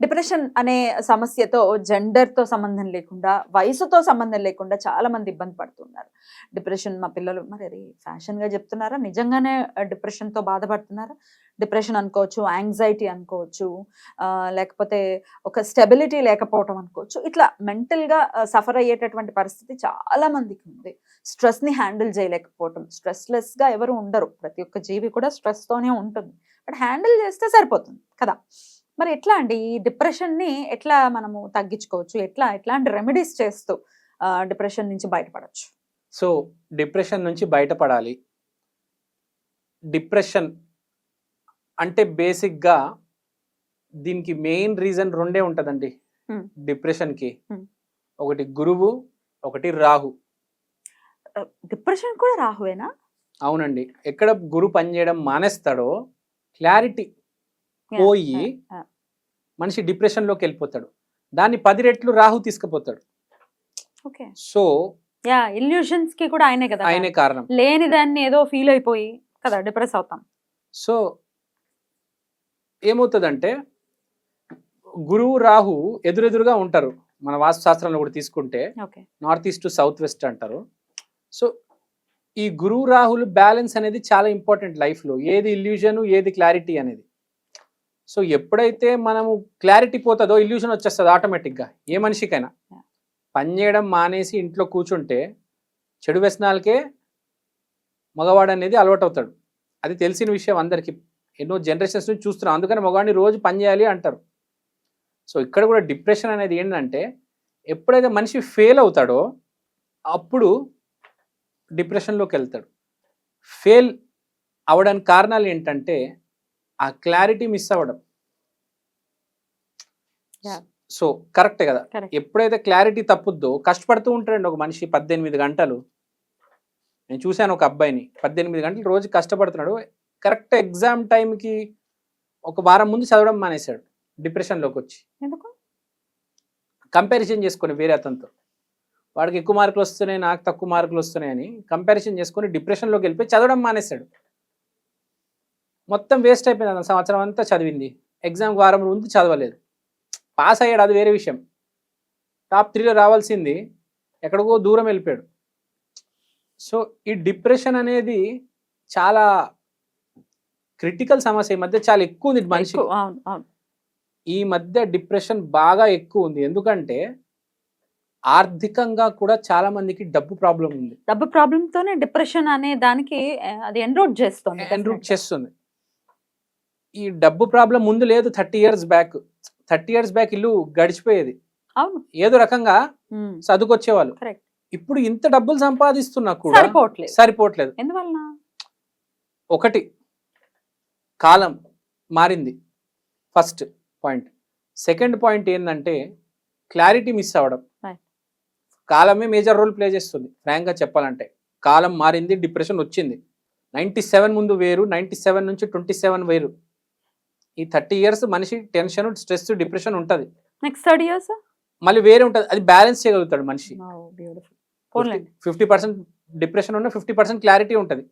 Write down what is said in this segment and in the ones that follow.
Depression అనే సమస్యతో జెండర్తో సంబంధం లేకుండా వయసుతో సంబంధం లేకుండా చాలా మంది ఇబ్బంది పడుతున్నారు. డిప్రెషన్ మా పిల్లలు మరి అది ఫ్యాషన్గా చెప్తున్నారా? నిజంగానే డిప్రెషన్తో బాధపడుతున్నారా? డిప్రెషన్ అనుకోవచ్చు యాంగ్జైటీ అనుకోవచ్చు లేకపోతే ఒక స్టెబిలిటీ లేకపోవటం అనుకోవచ్చు. ఇట్లా మెంటల్గా సఫర్ అయ్యేటటువంటి పరిస్థితి చాలా మందికి ఉంది. స్ట్రెస్ని హ్యాండిల్ చేయలేకపోవటం. స్ట్రెస్లెస్గా ఎవరు ఉండరు. ప్రతి ఒక్క జీవి కూడా స్ట్రెస్తోనే ఉంటుంది. బట్ హ్యాండిల్ చేస్తే సరిపోతుంది. కదా? మరి ఎట్లా అండి? ఈ డిప్రెషన్ని ఎట్లా మనము తగ్గించుకోవచ్చు? ఎట్లా ఎట్లాంటి రెమెడీస్ చేస్తూ డిప్రెషన్ నుంచి బయటపడవచ్చు సో డిప్రెషన్ నుంచి బయటపడాలి. డిప్రెషన్ అంటే బేసిక్గా దీనికి మెయిన్ రీజన్ రెండే ఉంటుందండి. డిప్రెషన్కి. ఒకటి గురువు ఒకటి రాహు. డిప్రెషన్ కూడా రాహువేనా? అవునండి. ఎక్కడ గురు పనిచేయడం మానేస్తాడో క్లారిటీ పోయి. మనిషి డిప్రెషన్లోకి వెళ్ళిపోతాడు. దాన్ని పది రెట్లు రాహు తీసుకుపోతాడు. ఓకే సో యా ఇల్యూషన్స్కి కూడా ఆయనే కదా ఆయనే కారణం. లేని దాన్ని ఏదో ఫీల్ అయిపోయి కదా డిప్రెస్ అవుతాం. సో ఏమవుతుందంటే గురువు రాహు ఎదురెదురుగా ఉంటారు. మన వాస్తు శాస్త్రంలో కూడా తీసుకుంటే north east to south west అంటారు. సో ఈ గురువు రాహులు బ్యాలెన్స్ అనేది చాలా ఇంపార్టెంట్ లైఫ్లో ఏది ఇల్యూజన్ ఏది క్లారిటీ అనేది. సో ఎప్పుడైతే మనము క్లారిటీ పోతుందో ఇల్యూషన్ వచ్చేస్తుంది ఆటోమేటిక్గా ఏ మనిషికైనా. పని చేయడం మానేసి ఇంట్లో కూర్చుంటే చెడు వ్యసనాలకే మగవాడు అనేది అలవాటు అవుతాడు అది తెలిసిన విషయం అందరికీ. ఎన్నో జనరేషన్స్ నుంచి చూస్తున్నాం. అందుకని మగవాడిని రోజు పని చేయాలి అంటారు. సో ఇక్కడ కూడా డిప్రెషన్ అనేది ఏంటంటే ఎప్పుడైతే మనిషి ఫెయిల్ అవుతాడో అప్పుడు డిప్రెషన్లోకి వెళ్తాడు. ఫెయిల్ అవడానికి కారణాలు ఏంటంటే ఆ క్లారిటీ మిస్ అవ్వడం. సో కరెక్టే కదా. ఎప్పుడైతే క్లారిటీ తప్పుద్దో కష్టపడుతూ ఉంటాడండి ఒక మనిషి పద్దెనిమిది గంటలు. నేను చూశాను ఒక అబ్బాయిని పద్దెనిమిది గంటలు రోజు కష్టపడుతున్నాడు. కరెక్ట్ ఎగ్జామ్ టైంకి ఒక వారం ముందు చదవడం మానేశాడు డిప్రెషన్లోకి వచ్చి. ఎందుకు? కంపారిజన్ చేసుకొని వేరే అతనితో. వాడికి ఎక్కువ మార్కులు వస్తున్నాయి నాకు తక్కువ మార్కులు వస్తున్నాయని కంపారిజన్ చేసుకొని డిప్రెషన్లోకి వెళ్ళిపోయి చదవడం మానేశాడు. మొత్తం వేస్ట్ అయిపోయింది సంవత్సరం అంతా చదివింది. ఎగ్జామ్ వారం ముందు చదవలేదు. పాస్ అయ్యాడు అది వేరే విషయం. టాప్ త్రీలో రావాల్సింది ఎక్కడికో దూరం వెళ్ళిపోయాడు. సో ఈ డిప్రెషన్ అనేది చాలా క్రిటికల్ సమస్య. ఈ మధ్య చాలా ఎక్కువ ఉంది అవును ఈ మధ్య డిప్రెషన్ బాగా ఎక్కువ ఉంది. ఎందుకంటే ఆర్థికంగా కూడా చాలా మందికి డబ్బు ప్రాబ్లం ఉంది. డబ్బు ప్రాబ్లమ్ తోనే డిప్రెషన్ అనే దానికి అది ఎన్రోడ్ చేస్తుంది. ఎన్రూట్ చేస్తుంది. ఈ డబ్బు ప్రాబ్లం ముందు లేదు thirty years back. Thirty years back ఇల్లు గడిచిపోయేది. అవును. ఏదో రకంగా చదువుకొచ్చేవాళ్ళు. ఇప్పుడు ఇంత డబ్బులు సంపాదిస్తున్నా కూడా సరిపోవట్లేదు. ఎందువలన? ఒకటి కాలం మారింది. First point. సెకండ్ పాయింట్ ఏంటంటే క్లారిటీ మిస్ అవ్వడం. కాలమే మేజర్ రోల్ ప్లే చేస్తుంది. ఫ్రాంక్గా చెప్పాలంటే కాలం మారింది డిప్రెషన్ వచ్చింది. నైంటీ సెవెన్ ముందు వేరు నైంటీ సెవెన్ నుంచి ట్వంటీ సెవెన్ వేరు. ఈ థర్టీ ఇయర్స్ మనిషి టెన్షన్ స్ట్రెస్ డిప్రెషన్ ఉంటుంది. నెక్స్ట్ థర్డ్ ఇయర్స్ మళ్ళీ వేరే ఉంటుంది. అది బ్యాలెన్స్ చేయగలుగుతాడు మనిషి. ఫిఫ్టీ పర్సెంట్ డిప్రెషన్ ఉన్న ఫిఫ్టీ పర్సెంట్ క్లారిటీ ఉంటుంది.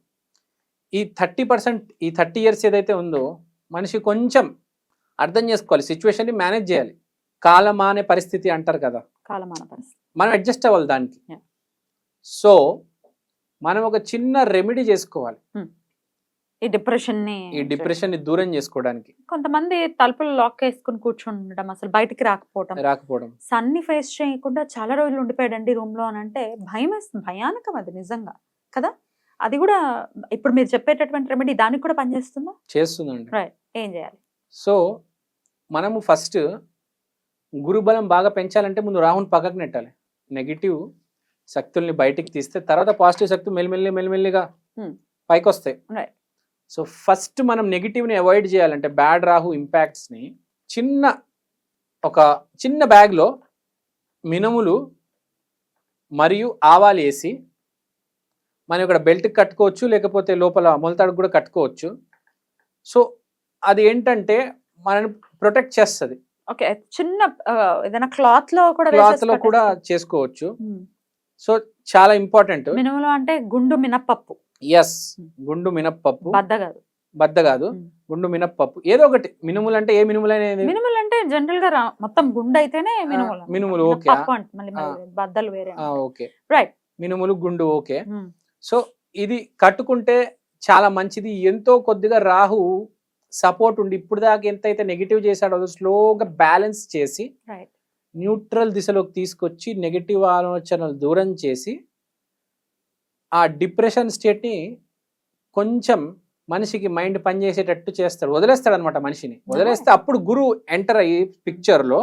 ఈ థర్టీ పర్సెంట్ ఈ థర్టీ ఇయర్స్ ఏదైతే ఉందో మనిషి కొంచెం అర్థం చేసుకోవాలి సిచ్యువేషన్ని మేనేజ్ చేయాలి. కాలమానే పరిస్థితి అంటారు కదా. కాలమాన పరిస్థితి. మనం అడ్జస్ట్ అవ్వాలి దానికి. సో మనం ఒక చిన్న రెమెడీ చేసుకోవాలి. ఈ డిప్రెషన్ని ఈ డిప్రెషన్ని దూరం చేసుకోవడానికి. కొంతమంది తలుపులు లాక్ వేసుకుని కూర్చొని ఉండడం అసలు బయటికి రాకపోవడం రాకపోవడం. సన్ని ఫేస్ చేయకుండా చాలా రోజులు ఉండిపోయాడండి రూమ్లో అని అంటే భయం భయానకం అది నిజంగా కదా? అది కూడా ఇప్పుడు మీరు చెప్పేటటువంటి రెమెడీ దానికి కూడా పనిచేస్తుందా? చేస్తుందండి. రైట్ ఏం చేయాలి? సో మనము ఫస్ట్ గురుబలం బాగా పెంచాలంటే ముందు రాహుని పక్కకు నెట్టాలి. నెగిటివ్ శక్తుల్ని బయటికి తీస్తే తర్వాత పాజిటివ్ శక్తులు మెల్లిమెల్లి మెల్లిమెల్లిగా Hmm. పైకి వస్తాయి Right. సో ఫస్ట్ మనం నెగిటివ్ని అవాయిడ్ చేయాలంటే బ్యాడ్ రాహు ఇంపాక్ట్స్ని చిన్న ఒక చిన్న బ్యాగ్లో మినుములు మరియు ఆవాలు వేసి మనం ఇక్కడ బెల్ట్ కట్టుకోవచ్చు లేకపోతే లోపల మొలతాడు కూడా కట్టుకోవచ్చు. సో అది ఏంటంటే మనని ప్రొటెక్ట్ చేస్తుంది. ఓకే చిన్న ఏదైనా క్లాత్లో కూడా క్లాత్లో కూడా. చేసుకోవచ్చు. సో చాలా ఇంపార్టెంట్. మినుములు అంటే గుండు మినప్పప్పు. ఎస్ గుండు మినప్పప్పు. బద్ద కాదు బద్ద కాదు. ఉమ్. గుండు మినప్పప్పు. ఏదో ఒకటి. మినుములు అంటే ఏ మినుములు అనేది మినుములు అంటే జనరల్గా మొత్తం గుండు అయితేనే మినుములు. మినుములు, ఓకే. మినప్పప్పు అంటే మళ్ళీ మళ్ళీ బద్దలు వేరే ఓకే. రైట్ మినుములు గుండు ఓకే. సో ఇది కట్టుకుంటే చాలా మంచిది. ఎంతో కొద్దిగా రాహు సపోర్ట్ ఉండి ఇప్పుడు దాకా ఎంతైతే నెగిటివ్ చేశాడో స్లోగా బ్యాలెన్స్ చేసి న్యూట్రల్ దిశలోకి తీసుకొచ్చి నెగిటివ్ ఆలోచనలు దూరం చేసి ఆ డిప్రెషన్ స్టేట్ని కొంచెం మనిషికి మైండ్ పనిచేసేటట్టు చేస్తాడు. వదిలేస్తాడు అనమాట మనిషిని. వదిలేస్తే అప్పుడు గురువు ఎంటర్ అయ్యి పిక్చర్లో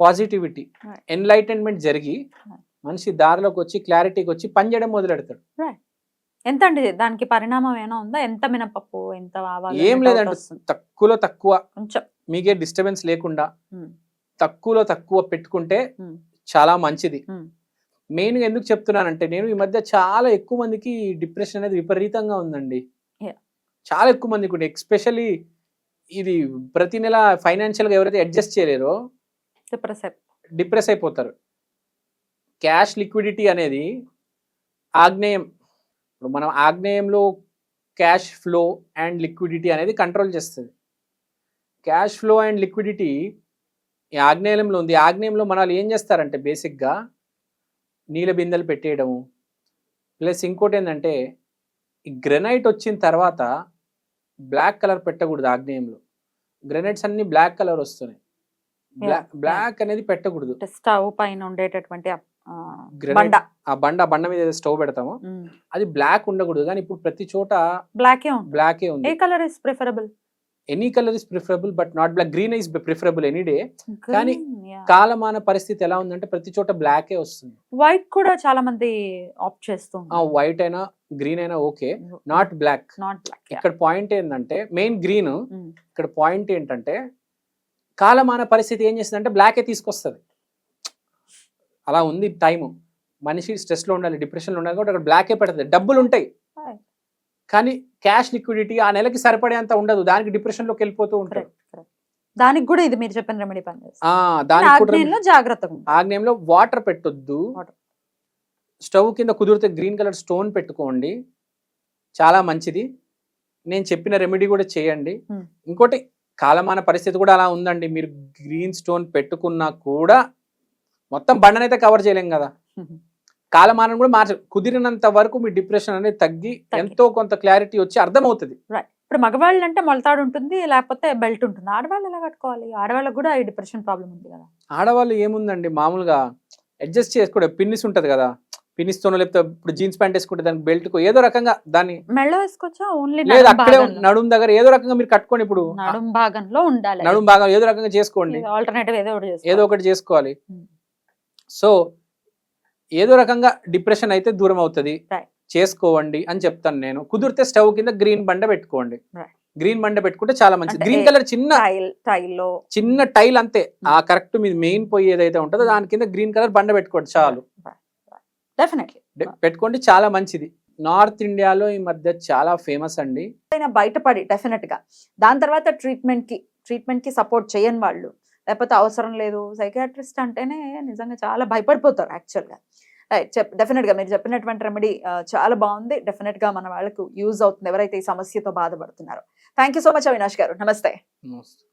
పాజిటివిటీ. ఎన్లైటన్మెంట్ జరిగి. మనిషి దారిలోకి వచ్చి క్లారిటీకి వచ్చి పనిచేయడం మొదలెడతాడు. ఎంత అండి దానికి పరిణామం ఏమైనా ఉందా? ఎంత మినపప్పు ఎంత ఏం లేదండి. తక్కువలో తక్కువ. కొంచెం. మీకే డిస్టర్బెన్స్ లేకుండా తక్కువలో తక్కువ పెట్టుకుంటే చాలా మంచిది. మెయిన్గా ఎందుకు చెప్తున్నానంటే నేను ఈ మధ్య చాలా ఎక్కువ మందికి డిప్రెషన్ అనేది విపరీతంగా ఉందండి. చాలా ఎక్కువ మందికి ఉంది ఎక్స్పెషల్లీ ఇది ప్రతి నెల ఫైనాన్షియల్గా ఎవరైతే అడ్జస్ట్ చేయలేరో డిప్రెస్ అయిపోతారు. క్యాష్ లిక్విడిటీ అనేది ఆగ్నేయం ఇప్పుడు మనం ఆగ్నేయంలో క్యాష్ ఫ్లో అండ్ లిక్విడిటీ అనేది కంట్రోల్ చేస్తుంది. క్యాష్ ఫ్లో అండ్ లిక్విడిటీ ఈ ఆగ్నేయంలో ఉంది. ఆగ్నేయంలో మన ఏం చేస్తారంటే బేసిక్గా నీళ్ళ బిందెలు పెట్టేయడము. ప్లస్ ఇంకోటి ఏంటంటే ఈ గ్రెనైట్ వచ్చిన తర్వాత బ్లాక్ కలర్ పెట్టకూడదు ఆగ్నేయంలో. గ్రెనైట్స్ అన్ని బ్లాక్ కలర్ వస్తున్నాయి. బ్లాక్ అనేది పెట్టకూడదు. స్టవ్ పైన ఉండేటటువంటి. బండ. ఆ బండ బండ మీద స్టవ్ పెడతామో అది బ్లాక్ ఉండకూడదు. కానీ ఇప్పుడు ప్రతి చోట బ్లాకే ఉంది. బ్లాకే ఏ ఉంది colour is preferable? Any colour is preferable but not black green is preferable any day కానీ కాలమాన పరిస్థితి ఎలా ఉందంటే ప్రతి చోట బ్లాకే వస్తుంది. వైట్ కూడా చాలా మంది ఆప్ట్ చేస్తూ వైట్ అయినా గ్రీన్ అయినా okay not black not black ఇక్కడ పాయింట్ ఏంటంటే మెయిన్ గ్రీన్ ఇక్కడ పాయింట్ ఏంటంటే కాలమాన పరిస్థితి ఏం చేస్తుందంటే బ్లాకే తీసుకొస్తుంది. అలా ఉంది టైము మనిషి స్ట్రెస్లో ఉండాలి డిప్రెషన్లో ఉండాలి కాబట్టి అక్కడ బ్లాకే పెడుతుంది. డబ్బులు ఉంటాయి. కానీ క్యాష్ లిక్విడిటీ ఆ నెలకి సరిపడేంత ఉండదు. దానికి డిప్రెషన్లోకి వెళ్ళిపోతూ కరెక్ట్ దానికి కూడా ఇది మీరు చెప్పిన రెమెడీ పని జాగ్రత్తగా ఆగ్నేయంలో వాటర్ పెట్టొద్దు. స్టవ్ కింద కుదిరితే గ్రీన్ కలర్ స్టోన్ పెట్టుకోండి. చాలా మంచిది. నేను చెప్పిన రెమెడీ కూడా చేయండి. ఇంకోటి కాలమాన పరిస్థితి కూడా అలా ఉందండి. మీరు గ్రీన్ స్టోన్ పెట్టుకున్నా కూడా మొత్తం బండనైతే కవర్ చేయలేం కదా. కాలమానం కూడా మార్చ కుదిరినంత వరకు మీ డిప్రెషన్ అనేది తగ్గి. ఎంతో కొంత క్లారిటీ వచ్చి అర్థమవుతుంది. ఇప్పుడు మగవాళ్ళు అంటే మొలతాడు ఉంటుంది లేకపోతే బెల్ట్ ఉంటుంది ఆడవాళ్ళు ఎలా కట్టుకోవాలి? ఆడవాళ్ళకి కూడా ఈ డిప్రెషన్ ప్రాబ్లం ఉంది కదా. ఆడవాళ్ళు ఏముందండి? మామూలుగా అడ్జస్ట్ చేసుకోవడం పిన్నిస్ ఉంటది కదా. పిన్నిస్తోనో లేకపోతే ఇప్పుడు జీన్స్ ప్యాంట్ వేసుకుంటే దానికి బెల్ట్ ఏదో రకంగా దాన్ని మెళ్ళ వేసుకోవచ్చా ఓన్లీ లేదు అక్కడే నడుం దగ్గర ఏదో రకంగా మీరు కట్టుకోండి ఇప్పుడు. నడుం భాగంలో ఉండాలి. నడుం బాగా ఏదో రకంగా చేసుకోండి. ఆల్టర్నేటివ్ ఏదో ఒకటి చేసుకోవాలి. ఏదో ఒకటి చేసుకోవాలి. Hmm. సో ఏదో రకంగా డిప్రెషన్ అయితే దూరం అవుతుంది. చేసుకోవండి అని చెప్తాను నేను. కుదిరితే స్టవ్ కింద గ్రీన్ బండ పెట్టుకోండి. గ్రీన్ బండ పెట్టుకుంటే చాలా మంచిది. గ్రీన్ కలర్ చిన్న టైల్ చిన్న టైల్ అంతే. Hmm. ఆ కరెక్ట్ మీద మెయిన్ పోయి ఏదైతే ఉంటుందో దాని కింద గ్రీన్ కలర్ బండ పెట్టుకోండి చాలు. డెఫినెట్లీ పెట్టుకోండి చాలా మంచిది. నార్త్ ఇండియాలో ఈ మధ్య చాలా ఫేమస్ అండి. అయినా బయటపడి డెఫినెట్గా. దాని తర్వాత ట్రీట్మెంట్కి ట్రీట్మెంట్కి సపోర్ట్ చేయని వాళ్ళు లేకపోతే అవసరం లేదు. సైకాట్రిస్ట్ అంటేనే నిజంగా చాలా భయపడిపోతారు యాక్చువల్గా రైట్ చెప్ డెఫినెట్గా మీరు చెప్పినటువంటి రెమెడీ చాలా బాగుంది. డెఫినెట్గా మన వాళ్ళకు యూజ్ అవుతుంది ఎవరైతే ఈ సమస్యతో బాధపడుతున్నారో. Thank you so much Avinash garu. నమస్తే.